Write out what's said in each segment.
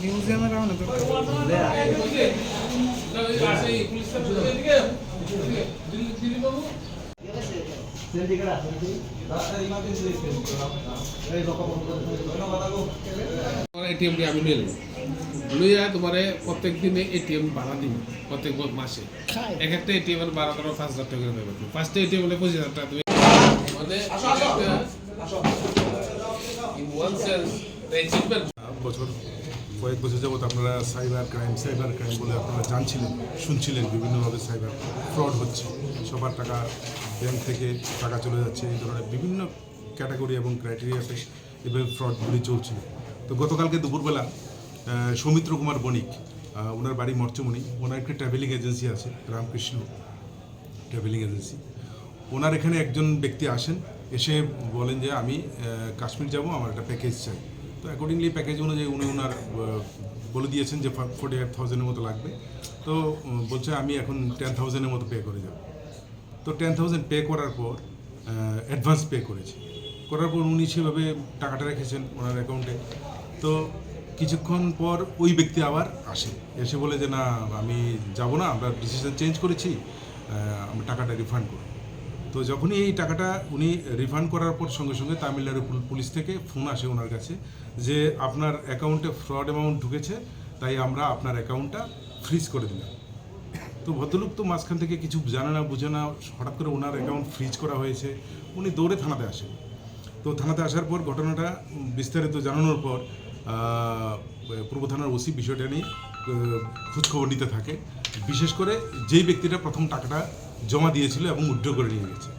মিউজিয়ামে রাখো না এটিএম আমি নিয়ে লইয়া তোমারে প্রত্যেক দিনে এটিএম ভাড়া দিবে প্রত্যেক মাসে। এক একটা এটিএম এর ভাড়া করো পাঁচ হাজার টাকা করে পাঁচটা এটিএম হলে পঁচিশ হাজার টাকা তুমি বছর কয়েক বছর যাবত আপনারা সাইবার ক্রাইম সাইবার ক্রাইম বলে আপনারা জানছিলেন, শুনছিলেন বিভিন্নভাবে সাইবার ফ্রড হচ্ছে। সবার টাকা ব্যাংক থেকে টাকা চলে যাচ্ছে, এই ধরনের বিভিন্ন ক্যাটাগরি এবং ক্রাইটেরিয়াতে এভাবে ফ্রডগুলি চলছিল তো গতকালকে দুপুরবেলা সৌমিত্র কুমার বণিক ওনার বাড়ি মর্চমণি, ওনার একটা ট্রাভেলিং এজেন্সি আছে, রামকৃষ্ণ ট্রাভেলিং এজেন্সি। ওনার এখানে একজন ব্যক্তি আসেন এসে বলেন যে আমি কাশ্মীর যাব, আমার একটা প্যাকেজ চাই। তো অ্যাকর্ডিংলি প্যাকেজ অনুযায়ী উনি ওনার বলে দিয়েছেন যে ফোর্টি ফাইভ থাউজেন্ডের মতো লাগবে। তো বলছে আমি এখন টেন থাউজেন্ডের মতো পে করে যাব। তো টেন থাউজেন্ড পে করার পর অ্যাডভান্স পে করেছি। করার পর উনি সেভাবে টাকাটা রেখেছেন ওনার অ্যাকাউন্টে তো কিছুক্ষণ পর ওই ব্যক্তি আবার আসে। এসে বলে যে, না, আমি যাব না, আমরা ডিসিশন চেঞ্জ করেছি আমরা টাকাটা রিফান্ড করব। তো যখনই এই টাকাটা উনি রিফান্ড করার পর সঙ্গে সঙ্গে তামিলনাড়ু পুলিশ থেকে ফোন আসে ওনার কাছে যে আপনার অ্যাকাউন্টে ফ্রড অ্যামাউন্ট ঢুকেছে, তাই আমরা আপনার অ্যাকাউন্টটা ফ্রিজ করে দিলাম। তো ভদ্রলোক তো মাঝখান থেকে কিছু জানে না, বুঝে না, হঠাৎ করে ওনার অ্যাকাউন্ট ফ্রিজ করা হয়েছে। উনি দৌড়ে থানাতে আসেন। তো থানাতে আসার পর ঘটনাটা বিস্তারিত জানানোর পর পূর্ব থানার ওসি বিষয়টা নিয়ে খোঁজখবর নিতে থাকে। বিশেষ করে যেই ব্যক্তিটা প্রথম টাকাটা জমা দিয়েছিল এবং উইথড্র করে নিয়ে গেছে।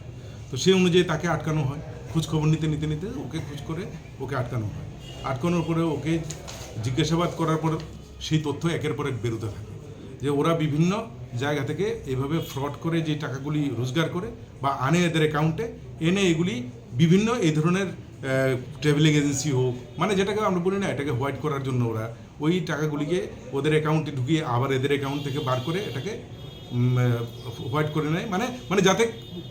তো সেই অনুযায়ী তাকে আটকানো হয়। খোঁজখবর নিতে নিতে নিতে ওকে খোঁজ করে ওকে আটকানো হয়। আটকানোর পরে ওকে জিজ্ঞাসাবাদ করার পর সেই তথ্য একের পর এক বেরোতে থাকে। যে ওরা বিভিন্ন জায়গা থেকে এভাবে ফ্রড করে যে টাকাগুলি রোজগার করে বা আনে এদের অ্যাকাউন্টে এনে এগুলি বিভিন্ন এই ধরনের ট্রাভেলিং এজেন্সি হোক মানে যেটাকে আমরা বলি না, এটাকে হোয়াইট করার জন্য ওরা ওই টাকাগুলিকে ওদের অ্যাকাউন্টে ঢুকিয়ে আবার এদের অ্যাকাউন্ট থেকে বার করে এটাকে হোয়াইট করে নেয়। মানে মানে যাতে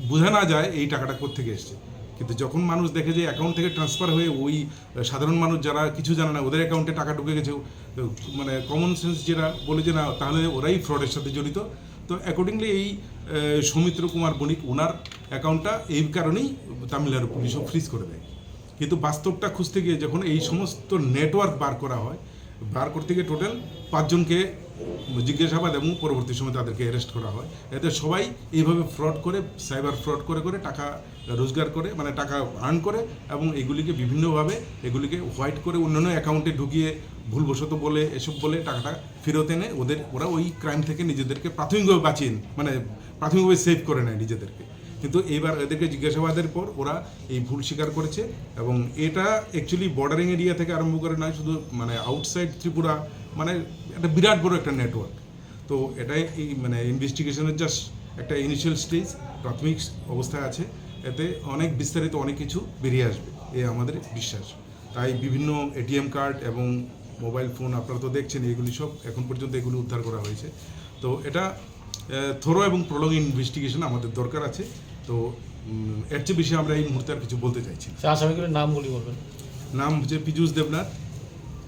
বোঝা না যায় এই টাকাটা কোত্থেকে এসছে। কিন্তু যখন মানুষ দেখে যে অ্যাকাউন্ট থেকে ট্রান্সফার হয়ে ওই সাধারণ মানুষ যারা কিছু জানে না, ওদের অ্যাকাউন্টে টাকা ঢুকে গেছে মানে কমন সেন্স যেটা বলে যে না, তাহলে ওরাই ফ্রডের সাথে জড়িত। তো অ্যাকর্ডিংলি এই সৌমিত্র কুমার বণিক ওনার অ্যাকাউন্টটা এই কারণেই তামিলনাড়ু পুলিশও ফ্রিজ করে দেয়। কিন্তু বাস্তবটা খুঁজতে গিয়ে যখন এই সমস্ত নেটওয়ার্ক বার করা হয়, বার করতে গিয়ে টোটাল পাঁচজনকে জিজ্ঞাসাবাদ এবং পরবর্তী সময় তাদেরকে অ্যারেস্ট করা হয়। এতে সবাই এইভাবে ফ্রড করে সাইবার ফ্রড করে করে টাকা রোজগার করে মানে টাকা আর্ন করে এবং এগুলিকে বিভিন্নভাবে এগুলিকে হোয়াইট করে অন্যান্য অ্যাকাউন্টে ঢুকিয়ে ভুলবশত বলে, এসব বলে টাকাটা ফেরত এনে ওদের, ওরা ওই ক্রাইম থেকে নিজেদেরকে প্রাথমিকভাবে বাঁচিয়ে মানে প্রাথমিকভাবে সেভ করে নেয় নিজেদেরকে। কিন্তু এইবার এদেরকে জিজ্ঞাসাবাদের পর ওরা এই ভুল স্বীকার করেছে এবং এটা অ্যাকচুয়ালি বর্ডারিং এরিয়া থেকে আরম্ভ করে নয়, শুধু মানে আউটসাইড ত্রিপুরা মানে একটা বিরাট বড় একটা নেটওয়ার্ক তো এটাই এই মানে ইনভেস্টিগেশনের জাস্ট একটা ইনিশিয়াল স্টেজ প্রাথমিক অবস্থায় আছে। এতে অনেক বিস্তারিত অনেক কিছু বেরিয়ে আসবে এ আমাদের বিশ্বাস। তাই বিভিন্ন এটিএম কার্ড এবং মোবাইল ফোন আপনারা তো দেখছেন এগুলি সব এখন পর্যন্ত এগুলি উদ্ধার করা হয়েছে। তো এটা থরো এবং প্রলং ইনভেস্টিগেশন আমাদের দরকার আছে। তো এর চেয়ে বেশি আমরা এই মুহূর্তে আর কিছু বলতে চাইছি আসামিগুলোর নামগুলি বলবেন। নাম হচ্ছে পীযূষ দেবনাথ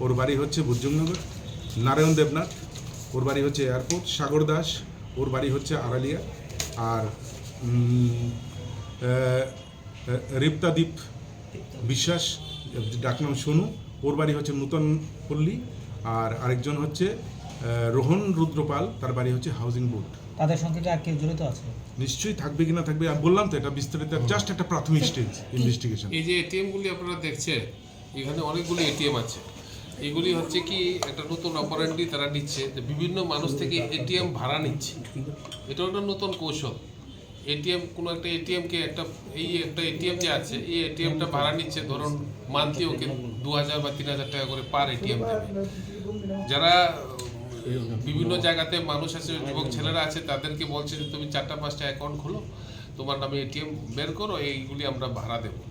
ওর বাড়ি হচ্ছে ভুজংনগর নারায়ণ দেবনাথ ওর বাড়ি হচ্ছে এয়ারপোর্ট। সাগর দাস ওর বাড়ি হচ্ছে আড়ালিয়া। আর রেপ্তাদীপ বিশ্বাস ডাকনাম সোনু ওর বাড়ি হচ্ছে নূতন পল্লী। আর আরেকজন হচ্ছে রোহন রুদ্রপাল তার বাড়ি হচ্ছে হাউজিং বোর্ড। তাদের সঙ্গে কি আর কেউ জড়িত আছে? নিশ্চয়ই থাকবে কি না থাকবে আমি বললাম তো এটা বিস্তারিত জাস্ট একটা প্রাথমিক স্টেজ ইনভেস্টিগেশন এই যে এটিএমগুলি আপনারা দেখছেন এখানে অনেকগুলি এটিএম আছে। এগুলি হচ্ছে কি, একটা নতুন অপারেন্ডি তারা নিচ্ছে, যে বিভিন্ন মানুষ থেকে এটিএম ভাড়া নিচ্ছে। এটা একটা নতুন কৌশল। এটিএম, কোনো একটা এটিএমকে একটা, এই একটা এটিএম যে আছে, এই এটিএমটা ভাড়া নিচ্ছে, ধরুন মান্থলি ওকে দু হাজার বা তিন হাজার টাকা করে পার এটিএম যারা, বিভিন্ন জায়গাতে মানুষ আছে, যুবক ছেলেরা আছে, তাদেরকে বলছে যে, তুমি চারটা পাঁচটা অ্যাকাউন্ট খোলো, তোমার নামে এটিএম বের করো, এইগুলি আমরা ভাড়া দেবো।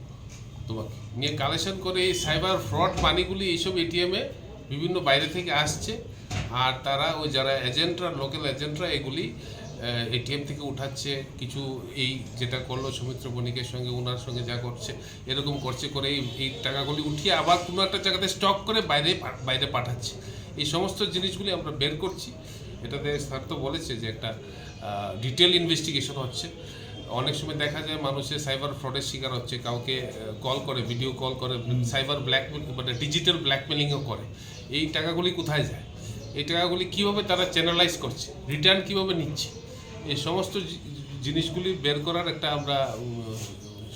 তোমাকে। নিয়ে কালেকশন করে এই সাইবার ফ্রড মানিগুলি এইসব এটিএমে বিভিন্ন বাইরে থেকে আসছে। আর তারা ওই যারা এজেন্টরা লোকাল এজেন্টরা এগুলি এটিএম থেকে উঠাচ্ছে। কিছু এই যেটা করল সৌমিত্র বণিকের সঙ্গে ওনার সঙ্গে যা করছে, এরকম করছে করে এই টাকাগুলি উঠিয়ে আবার কোনো একটা জায়গাতে স্টক করে বাইরে বাইরে পাঠাচ্ছে। এই সমস্ত জিনিসগুলি আমরা বের করছি। এটাতে স্যার তো বলেছে যে একটা ডিটেল ইনভেস্টিগেশন হচ্ছে। অনেক সময় দেখা যায় মানুষের সাইবার ফ্রডের শিকার হচ্ছে, কাউকে কল করে ভিডিও কল করে সাইবার ব্ল্যাকমেল মানে ডিজিটাল ব্ল্যাকমেলিংও করে। এই টাকাগুলি কোথায় যায়? এই টাকাগুলি কীভাবে তারা চ্যানেলাইজ করছে? রিটার্ন কীভাবে নিচ্ছে? এই সমস্ত জিনিসগুলি বের করার একটা আমরা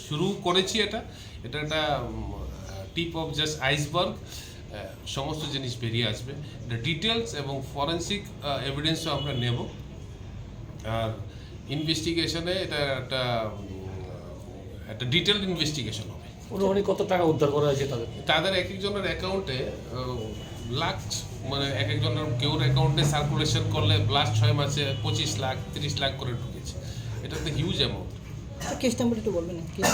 শুরু করেছি এটা। এটা একটা টিপ অফ জাস্ট আইসবার্গ সমস্ত জিনিস বেরিয়ে আসবে। এটা ডিটেলস এবং ফরেন্সিক এভিডেন্সও আমরা নেব। আর ইনভেস্টিগেশনে এটা একটা একটা ডিটেল ইনভেস্টিগেশন হবে। মোটামুটি কত টাকা উদ্ধার করা হয়েছে তাদের? তাদের এক একজনের অ্যাকাউন্টে লাখ মানে এক একজনের কেউর অ্যাকাউন্টে সার্কুলেশন করলে লাস্ট ছয় মাসে পঁচিশ লাখ তিরিশ লাখ করে ঢুকেছে। এটা তো হিউজ অ্যামাউন্ট কেস নাম্বার একটু বলবেন কেস